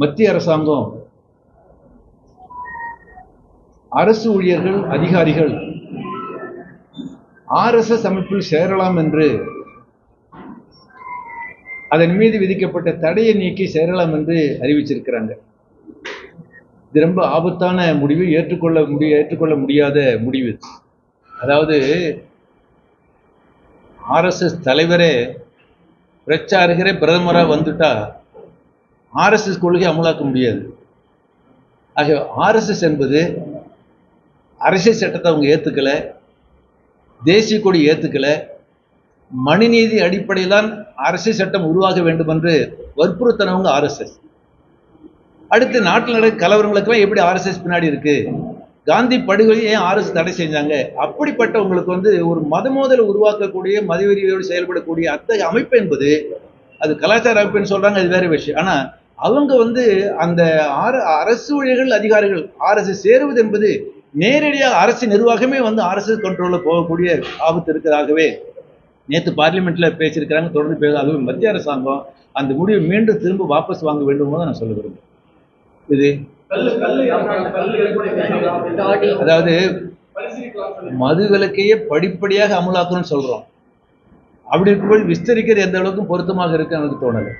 மத்திய அரசாங்கம் அரசு ஊழியர்கள் அதிகாரிகள் ஆர்எஸ்எஸ் அமைப்பில் சேரலாம் என்று அதன் மீது விதிக்கப்பட்ட தடையை நீக்கி சேரலாம் என்று அறிவிச்சிருக்கிறாங்க. இது ரொம்ப ஆபத்தான முடிவு ஏற்றுக்கொள்ள முடிய ஏற்றுக்கொள்ள முடியாத முடிவு. அதாவது ஆர்எஸ்எஸ் தலைவரே பிரச்சாரகரே பிரதமராக வந்துட்டா ஆர்எஸ்எஸ் கொள்கை அமலாக்க முடியாது. ஆக ஆர்எஸ்எஸ் என்பது அரசியல் சட்டத்தை அவங்க ஏற்றுக்கலை தேசிய கொடி ஏற்றுக்கலை மணிநீதி அடிப்படையில் தான் அரசியல் சட்டம் உருவாக வேண்டும் என்று வற்புறுத்தினவங்க ஆர்எஸ்எஸ் அடுத்து நாட்டில் நடக்கிற கலவரங்களுக்கெல்லாம் எப்படி ஆர்எஸ்எஸ் பின்னாடி இருக்குது காந்தி படுகொலையை ஏன் ஆர்எஸ் தடை செஞ்சாங்க? அப்படிப்பட்டவங்களுக்கு வந்து ஒரு மத மோதலை உருவாக்கக்கூடிய மதவெறியோடு செயல்படக்கூடிய அத்தகைய அமைப்பு என்பது அது கலாச்சார அமைப்புன்னு சொல்கிறாங்க அது வேறு விஷயம். ஆனால் அவங்க வந்து அந்த ஆர அரசு ஊழியர்கள் அதிகாரிகள் ஆர்எஸ்எஸ் சேருவது என்பது நேரடியாக அரசு நிர்வாகமே வந்து ஆர்எஸ்எஸ் கண்ட்ரோலில் போகக்கூடிய ஆபத்து இருக்கிறதாகவே நேற்று பார்லிமெண்ட்ல பேசியிருக்கிறாங்க. தொடர்ந்து பேச அதுவும் மத்திய அரசாங்கம் அந்த முடிவை மீண்டும் திரும்ப வாபஸ் வாங்க வேண்டும் தான் நான் சொல்ல விரும்புகிறேன் இது அதாவது மது விலக்கையே படிப்படியாக அமலாக்கணும்னு சொல்றோம். அப்படி இருக்கும்போது விஸ்தரிக்கிறது எந்த அளவுக்கு பொருத்தமாக இருக்கு எனக்கு தோணலை.